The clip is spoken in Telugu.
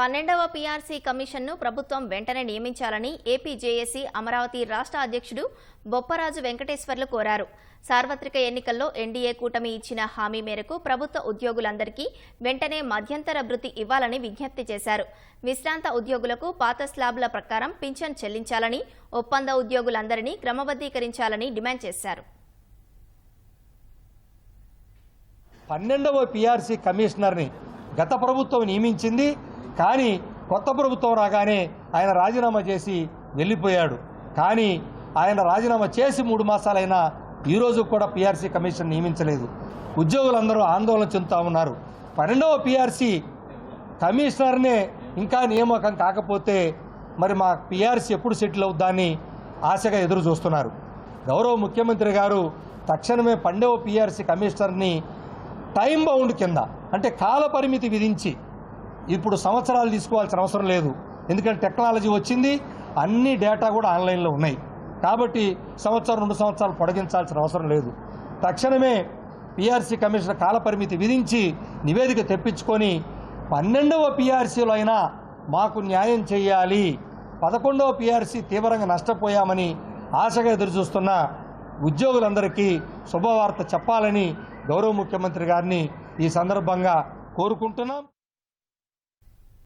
పన్నెండవ పీఆర్సీ కమిషన్ను ప్రభుత్వం వెంటనే నియమించాలని ఏపీజేఏసీ అమరావతి రాష్ట్ర అధ్యక్షుడు బొప్పరాజు వెంకటేశ్వర్లు కోరారు. సార్వత్రిక ఎన్నికల్లో ఎన్డీఏ కూటమి ఇచ్చిన హామీ మేరకు ప్రభుత్వ ఉద్యోగులందరికీ వెంటనే మధ్యంతర భృతి ఇవ్వాలని విజ్ఞప్తి చేశారు. విశ్రాంత ఉద్యోగులకు పాత స్లాబ్ల ప్రకారం పింఛన్ చెల్లించాలని ఒప్పంద ఉద్యోగులందరినీ క్రమబద్దీకరించాలని డిమాండ్ చేశారు. పన్నెండవ పీఆర్సీ కమిషనర్ని గత ప్రభుత్వం నియమించింది కానీ కొత్త ప్రభుత్వం రాగానే ఆయన రాజీనామా చేసి వెళ్ళిపోయాడు. కానీ ఆయన రాజీనామా చేసి మూడు మాసాలైనా ఈరోజు కూడా పీఆర్సీ కమిషన్ నియమించలేదు. ఉద్యోగులందరూ ఆందోళన చెందుతా ఉన్నారు. పన్నెండవ పీఆర్సీ కమిషనర్నే ఇంకా నియామకం కాకపోతే మరి మా పీఆర్సీ ఎప్పుడు సెటిల్ అవుద్దాన్ని ఆశగా ఎదురు చూస్తున్నారు. గౌరవ ముఖ్యమంత్రి గారు తక్షణమే పండవ పీఆర్సీ కమిషనర్ని టైం బౌండ్ కింద అంటే కాల పరిమితి విధించి ఇప్పుడు సంవత్సరాలు తీసుకోవాల్సిన అవసరం లేదు. ఎందుకంటే టెక్నాలజీ వచ్చింది అన్ని డేటా కూడా ఆన్లైన్లో ఉన్నాయి. కాబట్టి సంవత్సరం రెండు సంవత్సరాలు పొడిగించాల్సిన అవసరం లేదు. తక్షణమే పిఆర్సీ కమిషన్ కాల పరిమితి విధించి నివేదిక తెప్పించుకొని పన్నెండవ పిఆర్సీలో అయినా మాకు న్యాయం చేయాలి పదకొండవ పిఆర్సీ తీవ్రంగా నష్టపోయామని ఆశగా ఎదురుచూస్తున్న ఉద్యోగులందరికీ శుభవార్త చెప్పాలని గౌరవ ముఖ్యమంత్రి గారిని ఈ సందర్భంగా కోరుకుంటున్నాం.